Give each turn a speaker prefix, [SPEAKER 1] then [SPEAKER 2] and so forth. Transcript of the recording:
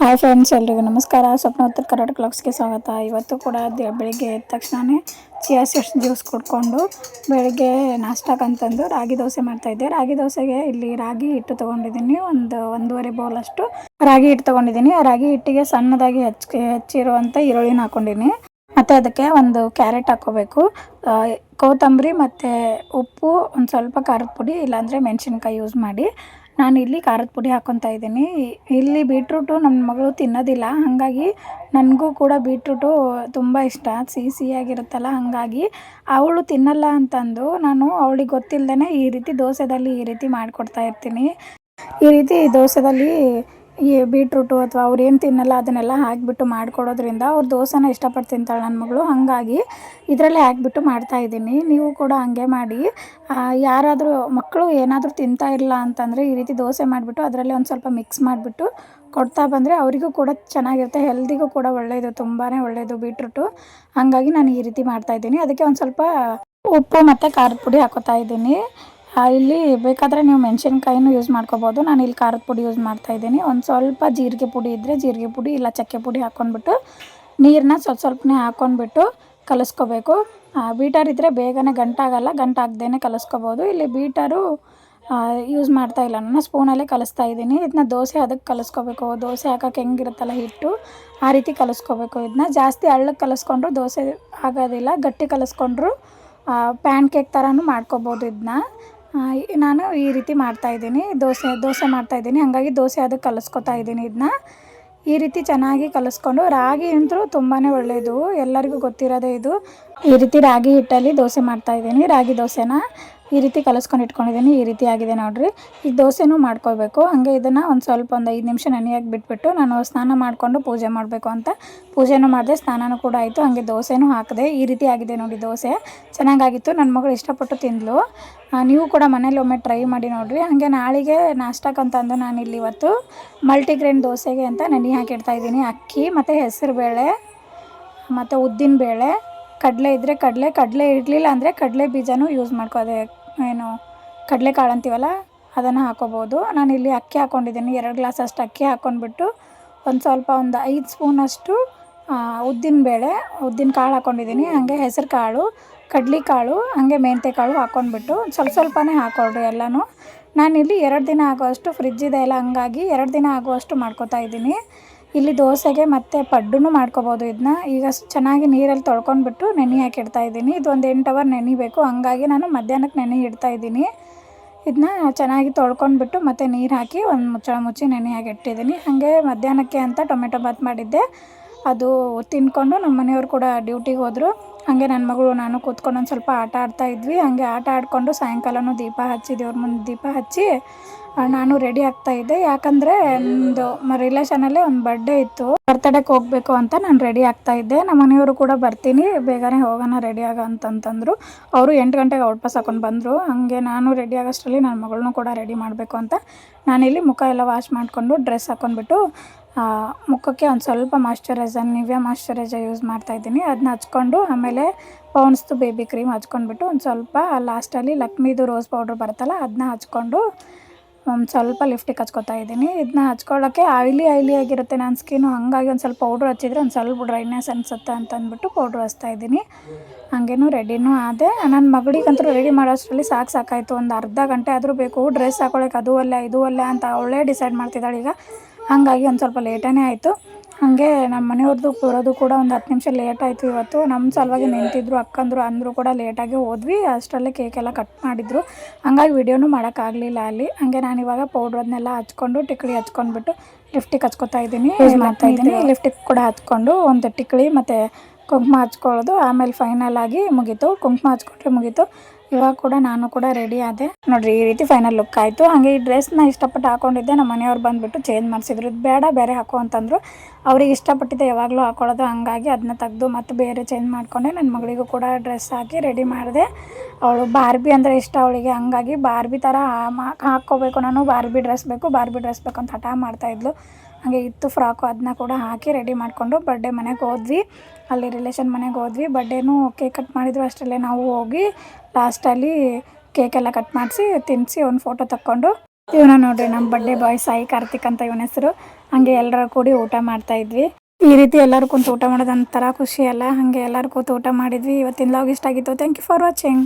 [SPEAKER 1] Hi friends ಎಲ್ರಿಗೂ ನಮಸ್ಕಾರ. ಸ್ವಪ್ನ ಉತ್ತರ ಕರ್ನಾಟಕ ಬ್ಲಾಗ್ಸ್ಗೆ ಸ್ವಾಗತ. ಇವತ್ತು ಕೂಡ ಬೆಳಿಗ್ಗೆ ಎದ್ದ ತಕ್ಷಣವೇ ಚಿಯಾ ಸೀಡ್ಸ್ ಜ್ಯೂಸ್ ಕುಡ್ಕೊಂಡು ಬೆಳಿಗ್ಗೆ ನಾಷ್ಟಕ್ಕಂತಂದು ರಾಗಿ ದೋಸೆ ಮಾಡ್ತಾಯಿದ್ದೆ ರಾಗಿ ದೋಸೆಗೆ ಇಲ್ಲಿ ರಾಗಿ ಹಿಟ್ಟು ತೊಗೊಂಡಿದ್ದೀನಿ. ಒಂದು ಒಂದೂವರೆ ಅಷ್ಟು ರಾಗಿ ಹಿಟ್ಟು ತೊಗೊಂಡಿದ್ದೀನಿ. ರಾಗಿ ಹಿಟ್ಟಿಗೆ ಸಣ್ಣದಾಗಿ ಹೆಚ್ಚಿ ಹೆಚ್ಚಿರುವಂಥ ಈರುಳ್ಳಿನ ಹಾಕ್ಕೊಂಡಿದ್ದೀನಿ ಮತ್ತು ಅದಕ್ಕೆ ಒಂದು ಕ್ಯಾರೆಟ್ ಹಾಕ್ಕೋಬೇಕು ಕೊತ್ತಂಬರಿ ಮತ್ತು ಉಪ್ಪು, ಒಂದು ಸ್ವಲ್ಪ ಖಾರದ ಪುಡಿ, ಇಲ್ಲಾಂದರೆ ಮೆಣಸಿನ್ಕಾಯಿ ಯೂಸ್ ಮಾಡಿ. ನಾನು ಇಲ್ಲಿ ಖಾರದ ಪುಡಿ ಹಾಕ್ಕೊತಾ ಇದ್ದೀನಿ. ಇಲ್ಲಿ ಬೀಟ್ರೂಟು ನನ್ನ ಮಗಳು ತಿನ್ನೋದಿಲ್ಲ. ಹಾಗಾಗಿ ನನಗೂ ಕೂಡ ಬೀಟ್ರೂಟು ತುಂಬ ಇಷ್ಟ. ಸಿಹಿ ಸಿಹಿಯಾಗಿರುತ್ತಲ್ಲ ಹಾಗಾಗಿ ಅವಳು ತಿನ್ನಲ್ಲ ಅಂತಂದು ನಾನು ಅವಳಿಗೆ ಗೊತ್ತಿಲ್ಲದೇ ಈ ರೀತಿ ದೋಸೆದಲ್ಲಿ ಈ ರೀತಿ ಮಾಡಿಕೊಡ್ತಾ ಇರ್ತೀನಿ. ಈ ರೀತಿ ದೋಸೆದಲ್ಲಿ ಈ ಬೀಟ್ರೂಟು ಅಥವಾ ಅವ್ರು ಏನು ತಿನ್ನಲ್ಲ ಅದನ್ನೆಲ್ಲ ಹಾಕಿಬಿಟ್ಟು ಮಾಡಿಕೊಡೋದ್ರಿಂದ ಅವ್ರು ದೋಸೆನ ಇಷ್ಟಪಟ್ಟು ತಿಂತಾಳೆ ನನ್ನ ಮಗಳು. ಹಾಗಾಗಿ ಇದರಲ್ಲೇ ಹಾಕಿಬಿಟ್ಟು ಮಾಡ್ತಾ ಇದ್ದೀನಿ. ನೀವು ಕೂಡ ಹಾಗೆ ಮಾಡಿ. ಯಾರಾದರೂ ಮಕ್ಕಳು ಏನಾದರೂ ತಿಂತಾ ಇಲ್ಲ ಅಂತಂದರೆ ಈ ರೀತಿ ದೋಸೆ ಮಾಡಿಬಿಟ್ಟು ಅದರಲ್ಲೇ ಒಂದು ಸ್ವಲ್ಪ ಮಿಕ್ಸ್ ಮಾಡಿಬಿಟ್ಟು ಕೊಡ್ತಾ ಬಂದರೆ ಅವರಿಗೂ ಕೂಡ ಚೆನ್ನಾಗಿರುತ್ತೆ. ಹೆಲ್ದಿಗೂ ಕೂಡ ಒಳ್ಳೆಯದು ತುಂಬಾ ಒಳ್ಳೆಯದು ಬೀಟ್ರೂಟು. ಹಾಗಾಗಿ ನಾನು ಈ ರೀತಿ ಮಾಡ್ತಾಯಿದ್ದೀನಿ ಅದಕ್ಕೆ ಒಂದು ಸ್ವಲ್ಪ ಉಪ್ಪು ಮತ್ತು ಖಾರದ ಪುಡಿ ಹಾಕೋತಾ ಇದ್ದೀನಿ. ಇಲ್ಲಿ ಬೇಕಾದರೆ ನೀವು ಮೆಣಸಿನ್ಕಾಯಿನೂ ಯೂಸ್ ಮಾಡ್ಕೋಬೋದು. ನಾನು ಇಲ್ಲಿ ಖಾರದ ಪುಡಿ ಯೂಸ್ ಮಾಡ್ತಾ ಇದ್ದೀನಿ. ಒಂದು ಸ್ವಲ್ಪ ಜೀರಿಗೆ ಪುಡಿ ಇದ್ದರೆ ಜೀರಿಗೆ ಪುಡಿ, ಇಲ್ಲ ಚಕ್ಕೆ ಪುಡಿ ಹಾಕ್ಕೊಂಡ್ಬಿಟ್ಟು ನೀರನ್ನ ಸ್ವಲ್ಪ ಸ್ವಲ್ಪನೇ ಹಾಕ್ಕೊಂಡ್ಬಿಟ್ಟು ಕಲಿಸ್ಕೋಬೇಕು. ಬೀಟರ್ ಇದ್ದರೆ ಬೇಗನೆ ಗಂಟಾಗಲ್ಲ ಗಂಟಾಗ್ದೇ ಕಲಿಸ್ಕೋಬೋದು. ಇಲ್ಲಿ ಬೀಟರು ಯೂಸ್ ಮಾಡ್ತಾ ಇಲ್ಲ. ನಾನು ಸ್ಪೂನಲ್ಲೇ ಕಲಿಸ್ತಾ ಇದ್ದೀನಿ. ಇದನ್ನ ದೋಸೆ ಅದಕ್ಕೆ ಕಲಿಸ್ಕೋಬೇಕು. ದೋಸೆ ಹಾಕೋಕೆ ಹೆಂಗಿರುತ್ತಲ್ಲ ಹಿಟ್ಟು, ಆ ರೀತಿ ಕಲಿಸ್ಕೋಬೇಕು ಇದನ್ನ ಜಾಸ್ತಿ ಹಳ್ಳಕ್ಕೆ ಕಲಿಸ್ಕೊಂಡ್ರು ದೋಸೆ ಆಗೋದಿಲ್ಲ. ಗಟ್ಟಿ ಕಲಿಸ್ಕೊಂಡ್ರು ಪ್ಯಾನ್ ಕೇಕ್ ಥರನೂ ಮಾಡ್ಕೋಬೋದು ಇದನ್ನ ನಾನು ಈ ರೀತಿ ಮಾಡ್ತಾಯಿದ್ದೀನಿ ದೋಸೆ ದೋಸೆ ಮಾಡ್ತಾಯಿದ್ದೀನಿ ಹಾಗಾಗಿ ದೋಸೆ ಅದಕ್ಕೆ ಕಲಿಸ್ಕೊತಾ ಇದ್ದೀನಿ ಇದನ್ನ ಈ ರೀತಿ ಚೆನ್ನಾಗಿ ಕಲಿಸ್ಕೊಂಡು ರಾಗಿ ಅಂತೂ ತುಂಬಾ ಒಳ್ಳೆಯದು ಎಲ್ಲರಿಗೂ ಗೊತ್ತಿರೋದೇ ಇದು. ಈ ರೀತಿ ರಾಗಿ ಹಿಟ್ಟಲ್ಲಿ ದೋಸೆ ಮಾಡ್ತಾಯಿದ್ದೀನಿ ರಾಗಿ ದೋಸೆನ. ಈ ರೀತಿ ಕಲಸ್ಕೊಂಡು ಇಟ್ಕೊಂಡಿದ್ದೀನಿ, ಈ ರೀತಿ ಆಗಿದೆ ನೋಡಿರಿ. ಈ ದೋಸೆನೂ ಮಾಡ್ಕೊಳ್ಬೇಕು. ಹಾಗೆ ಇದನ್ನು ಒಂದು ಸ್ವಲ್ಪ ಒಂದು ಐದು ನಿಮಿಷ ನೆನೆಯಾಗಿ ಬಿಟ್ಬಿಟ್ಟು ನಾನು ಸ್ನಾನ ಮಾಡಿಕೊಂಡು ಪೂಜೆ ಮಾಡಬೇಕು ಅಂತ. ಪೂಜೆನೂ ಮಾಡಿದೆ, ಸ್ನಾನನೂ ಕೂಡ ಆಯಿತು. ಹಾಗೆ ದೋಸೆನೂ ಹಾಕಿದೆ, ಈ ರೀತಿ ಆಗಿದೆ ನೋಡಿ ದೋಸೆ. ಚೆನ್ನಾಗಾಗಿತ್ತು. ನನ್ನ ಮಗಳು ಇಷ್ಟಪಟ್ಟು ತಿಂದಳು ನೀವು ಕೂಡ ಮನೇಲಿ ಒಮ್ಮೆ ಟ್ರೈ ಮಾಡಿ ನೋಡಿರಿ. ಹಾಗೆ ನಾಳೆಗೆ ನಾನು ಇಲ್ಲಿ ಇವತ್ತು ಮಲ್ಟಿಗ್ರೇನ್ ದೋಸೆಗೆ ಅಂತ ನೆನೆ ಹಾಕಿಡ್ತಾ ಇದ್ದೀನಿ. ಅಕ್ಕಿ ಮತ್ತು ಹೆಸರು ಬೇಳೆ, ಮತ್ತು ಉದ್ದಿನ ಬೇಳೆ. ಕಡಲೆ ಇದ್ದರೆ ಕಡಲೆ ಕಡಲೆ ಇರಲಿಲ್ಲ ಅಂದರೆ ಕಡಲೆ ಬೀಜನೂ ಯೂಸ್ ಮಾಡ್ಕೋದೆ ಏನು ಕಡಲೆಕಾಳು ಅಂತೀವಲ್ಲ, ಅದನ್ನು ಹಾಕೋಬೋದು. ನಾನು ಇಲ್ಲಿ ಅಕ್ಕಿ ಹಾಕ್ಕೊಂಡಿದ್ದೀನಿ ಎರಡು ಗ್ಲಾಸ್ ಅಷ್ಟು ಅಕ್ಕಿ ಹಾಕ್ಕೊಂಡ್ಬಿಟ್ಟು ಒಂದು ಸ್ವಲ್ಪ ಒಂದು ಐದು ಸ್ಪೂನಷ್ಟು ಉದ್ದಿನ ಬೇಳೆ, ಉದ್ದಿನ ಕಾಳು ಹಾಕ್ಕೊಂಡಿದ್ದೀನಿ ಹಾಗೆ ಹೆಸರು ಕಾಳು ಕಡ್ಲೆಕಾಳು ಹಾಗೆ ಮೆಂತೆ ಕಾಳು ಹಾಕ್ಕೊಂಡ್ಬಿಟ್ಟು ಸ್ವಲ್ಪ ಸ್ವಲ್ಪನೇ ಹಾಕೊಳ್ರಿ ಎಲ್ಲನೂ. ನಾನಿಲ್ಲಿ ಎರಡು ದಿನ ಆಗುವಷ್ಟು ಫ್ರಿಜ್ ಇದೆ ಎಲ್ಲ ಹಂಗಾಗಿ ಎರಡು ದಿನ ಆಗುವಷ್ಟು ಮಾಡ್ಕೊತಾ ಇದ್ದೀನಿ. ಇಲ್ಲಿ ದೋಸೆಗೆ ಮತ್ತು ಪಡ್ಡುನೂ ಮಾಡ್ಕೊಬೋದು ಇದನ್ನ ಈಗ ಚೆನ್ನಾಗಿ ನೀರಲ್ಲಿ ತೊಳ್ಕೊಂಡ್ಬಿಟ್ಟು ನೆನೆ ಹಾಕಿ ಇಡ್ತಾ ಇದ್ದೀನಿ. ಇದು ಒಂದು ಎಂಟು ಅವರ್ ನೆನಿಬೇಕು. ಹಂಗಾಗಿ ನಾನು ಮಧ್ಯಾಹ್ನಕ್ಕೆ ನೆನೆ ಇಡ್ತಾ ಇದ್ದೀನಿ. ಇದನ್ನ ಚೆನ್ನಾಗಿ ತೊಳ್ಕೊಂಡ್ಬಿಟ್ಟು ಮತ್ತೆ ನೀರು ಹಾಕಿ ಒಂದು ಮುಚ್ಚಳ ಮುಚ್ಚಿ ನೆನೆ ಹಾಕಿ ಇಟ್ಟಿದ್ದೀನಿ. ಹಾಗೆ ಮಧ್ಯಾಹ್ನಕ್ಕೆ ಅಂತ ಟೊಮೆಟೊ ಬಾತ್ ಮಾಡಿದ್ದೆ. ಅದು ತಿನ್ಕೊಂಡು ನಮ್ಮ ಮನೆಯವರು ಕೂಡ ಡ್ಯೂಟಿಗೆ ಹೋದರು. ಹಾಗೆ ನನ್ನ ಮಗಳು, ನಾನು ಕೂತ್ಕೊಂಡು ಒಂದು ಸ್ವಲ್ಪ ಆಟ ಆಡ್ತಾ ಇದ್ವಿ. ಹಾಗೆ ಆಟ ಆಡಿಕೊಂಡು ಸಾಯಂಕಾಲನೂ ದೀಪ ಹಚ್ಚಿ ದೇವ್ರ ಮುಂದೆ ದೀಪ ಹಚ್ಚಿ ನಾನು ರೆಡಿ ಆಗ್ತಾ ಇದ್ದೆ. ಯಾಕಂದರೆ ಒಂದು ರಿಲೇಷನಲ್ಲಿ ಒಂದು ಬರ್ಡೇ ಇತ್ತು. ಬರ್ತಡೇಗೆ ಹೋಗಬೇಕು ಅಂತ ನಾನು ರೆಡಿ ಆಗ್ತಾ ಇದ್ದೆ. ನಮ್ಮ ಮನೆಯವರು ಕೂಡ ಬರ್ತೀನಿ. ಬೇಗನೆ ಹೋಗೋಣ ರೆಡಿ ಆಗ ಅಂತಂತಂದರು. ಅವರು ಎಂಟು ಗಂಟೆಗೆ ಔಟ್ ಪಾಸ್ ಹಾಕೊಂಡು ಬಂದರು. ಹಾಗೆ ನಾನು ರೆಡಿ ಆಗೋಷ್ಟರಲ್ಲಿ ನನ್ನ ಮಗಳನ್ನೂ ಕೂಡ ರೆಡಿ ಮಾಡಬೇಕು ಅಂತ ನಾನಿಲ್ಲಿ ಮುಖ ಎಲ್ಲ ವಾಶ್ ಮಾಡಿಕೊಂಡು ಡ್ರೆಸ್ ಹಾಕೊಂಡ್ಬಿಟ್ಟು ಮುಖಕ್ಕೆ ಒಂದು ಸ್ವಲ್ಪ ಮಾಯಶ್ಚರೈಸರ್ ನಿವ್ಯ ಮಾಯಶ್ಚರೈಸರ್ ಯೂಸ್ ಮಾಡ್ತಾ ಇದ್ದೀನಿ. ಅದನ್ನ ಹಚ್ಕೊಂಡು ಆಮೇಲೆ ಪೌನ್ಸ್ದು ಬೇಬಿ ಕ್ರೀಮ್ ಹಚ್ಕೊಂಡ್ಬಿಟ್ಟು ಒಂದು ಸ್ವಲ್ಪ ಲಾಸ್ಟಲ್ಲಿ ಲಕ್ಮಿದು ರೋಸ್ ಪೌಡ್ರ್ ಬರುತ್ತಲ್ಲ ಅದನ್ನ ಹಚ್ಕೊಂಡು ಒಂದು ಸ್ವಲ್ಪ ಲಿಫ್ಟಿಗೆ ಹಚ್ಕೊತಾ ಇದ್ದೀನಿ. ಇದನ್ನ ಹಚ್ಕೊಳ್ಳೋಕ್ಕೆ ಆಯ್ಲಿ ಆಯ್ಲಿ ಆಗಿರುತ್ತೆ. ನನ್ನ ಸ್ಕಿನ್ನು ಹಂಗಾಗಿ ಒಂದು ಸ್ವಲ್ಪ ಪೌಡ್ರ್ ಹಚ್ಚಿದ್ರೆ ಒಂದು ಸ್ವಲ್ಪ ಡ್ರೈನೆಸ್ ಅನಿಸುತ್ತೆ ಅಂತ ಅಂದ್ಬಿಟ್ಟು ಪೌಡ್ರ್ ಹಚ್ತಾ ಇದ್ದೀನಿ. ಹಾಗೇನು ರೆಡಿನೂ ಆದೆ. ನನ್ನ ಮಗಳಿಗಂತೂ ರೆಡಿ ಮಾಡೋಷ್ಟರಲ್ಲಿ ಸಾಕು ಸಾಕಾಯಿತು. ಒಂದು ಅರ್ಧ ಗಂಟೆ ಆದರೂ ಬೇಕು. ಡ್ರೆಸ್ ಹಾಕೊಳ್ಳೋಕೆ ಅದು ಅಲ್ಲ, ಇದು ಅಲ್ಲ ಅಂತ ಅವಳೇ ಡಿಸೈಡ್ ಮಾಡ್ತಿದ್ದಾಳೆ ಈಗ. ಹಾಗಾಗಿ ಒಂದು ಸ್ವಲ್ಪ ಲೇಟನೇ ಆಯಿತು. ಹಾಗೆ ನಮ್ಮ ಮನೆಯವ್ರದ್ದು ಬರೋದು ಕೂಡ ಒಂದು ಹತ್ತು ನಿಮಿಷ ಲೇಟ್ ಆಯಿತು ಇವತ್ತು. ನಮ್ಮ ಸಲುವಾಗಿ ನಿಂತಿದ್ರು ಅಕ್ಕಂದ್ರು ಅಂದರು ಕೂಡ ಲೇಟಾಗಿ ಹೋದ್ವಿ. ಅಷ್ಟರಲ್ಲೇ ಕೇಕೆಲ್ಲ ಕಟ್ ಮಾಡಿದ್ರು. ಹಂಗಾಗಿ ವಿಡಿಯೋನು ಮಾಡೋಕ್ಕಾಗಲಿಲ್ಲ ಅಲ್ಲಿ. ಹಾಗೆ ನಾನು ಇವಾಗ ಪೌಡ್ರ್ ಅದನ್ನೆಲ್ಲ ಹಚ್ಕೊಂಡು ಟಿಕ್ಳಿ ಹಚ್ಕೊಂಡ್ಬಿಟ್ಟು ಲಿಫ್ಟಿಗೆ ಹಚ್ಕೊತಾ ಇದ್ದೀನಿ. ಯೂಸ್ ಮಾಡ್ತಾ ಇದ್ದೀನಿ? ಲಿಫ್ಟಿಗೆ ಕೂಡ ಹಚ್ಕೊಂಡು ಒಂದು ಟಿಕ್ಳಿ ಮತ್ತು ಕುಂಕುಮ ಹಚ್ಕೊಳ್ಳೋದು. ಆಮೇಲೆ ಫೈನಲ್ ಆಗಿ ಮುಗೀತು. ಕುಂಕುಮ ಹಚ್ಕೊಂಡ್ರೆ ಮುಗೀತು. ಇವಾಗ ಕೂಡ ನಾನು ಕೂಡ ರೆಡಿ ಆದೆ. ನೋಡ್ರಿ ಈ ರೀತಿ ಫೈನಲ್ ಲುಕ್ ಆಯಿತು. ಹಾಗೆ ಈ ಡ್ರೆಸ್ನ ಇಷ್ಟಪಟ್ಟು ಹಾಕೊಂಡಿದ್ದೆ. ನಮ್ಮ ಮನೆಯವ್ರು ಬಂದುಬಿಟ್ಟು ಚೇಂಜ್ ಮಾಡಿಸಿದ್ರು. ಬೇಡ, ಬೇರೆ ಹಾಕು ಅಂತಂದರು. ಅವ್ರಿಗೆ ಇಷ್ಟಪಟ್ಟಿದ್ದೆ ಯಾವಾಗಲೂ ಹಾಕೊಳ್ಳೋದು. ಹಂಗಾಗಿ ಅದನ್ನ ತೆಗೆದು ಮತ್ತೆ ಬೇರೆ ಚೇಂಜ್ ಮಾಡಿಕೊಂಡೆ. ನನ್ನ ಮಗಳಿಗೂ ಕೂಡ ಡ್ರೆಸ್ ಹಾಕಿ ರೆಡಿ ಮಾಡಿದೆ. ಅವಳು ಬಾರ್ಬಿ ಅಂದರೆ ಇಷ್ಟ ಅವಳಿಗೆ. ಹಂಗಾಗಿ ಬಾರ್ಬಿ ಥರ ಹಾಕ್ಕೋಬೇಕು. ನಾನು ಬಾರ್ಬಿ ಡ್ರೆಸ್ ಬೇಕು ಬಾರ್ಬಿ ಡ್ರೆಸ್ ಬೇಕು ಅಂತ ಹಠ ಮಾಡ್ತಾಯಿದ್ಲು ಹಾಗೆ ಇತ್ತು ಫ್ರಾಕು ಅದನ್ನ ಕೂಡ ಹಾಕಿ ರೆಡಿ ಮಾಡಿಕೊಂಡು ಬರ್ಡೇ ಮನೆಗೆ ಹೋದ್ವಿ. ಅಲ್ಲಿ ರಿಲೇಷನ್ ಮನೆಗೆ ಹೋದ್ವಿ. ಬರ್ಡೇನೂ ಕೇಕ್ ಕಟ್ ಮಾಡಿದ್ರು ಅಷ್ಟರಲ್ಲೇ ನಾವು ಹೋಗಿ ಲಾಸ್ಟಲ್ಲಿ ಕೇಕೆಲ್ಲ ಕಟ್ ಮಾಡಿಸಿ ತಿನ್ನಿಸಿ ಒಂದು ಫೋಟೋ ತಕ್ಕೊಂಡು. ಇವನ ನೋಡ್ರಿ ನಮ್ಮ ಬರ್ಡೇ ಬಾಯ್ ಸಾಯಿ ಕಾರ್ತಿಕ್ ಅಂತ ಇವನ ಹೆಸರು. ಹಾಗೆ ಎಲ್ಲರೂ ಕೂಡಿ ಊಟ ಮಾಡ್ತಾ ಇದ್ವಿ. ಈ ರೀತಿ ಎಲ್ಲರೂ ಕುಂತು ಊಟ ಮಾಡೋದು ಒಂಥರ ಖುಷಿ ಅಲ್ಲ. ಹಾಗೆ ಎಲ್ಲರೂ ಕೂತು ಊಟ ಮಾಡಿದ್ವಿ. ಇವತ್ತಿನ ಲಾಗ್ ಇಷ್ಟ ಆಗಿತ್ತು. Thank you for watching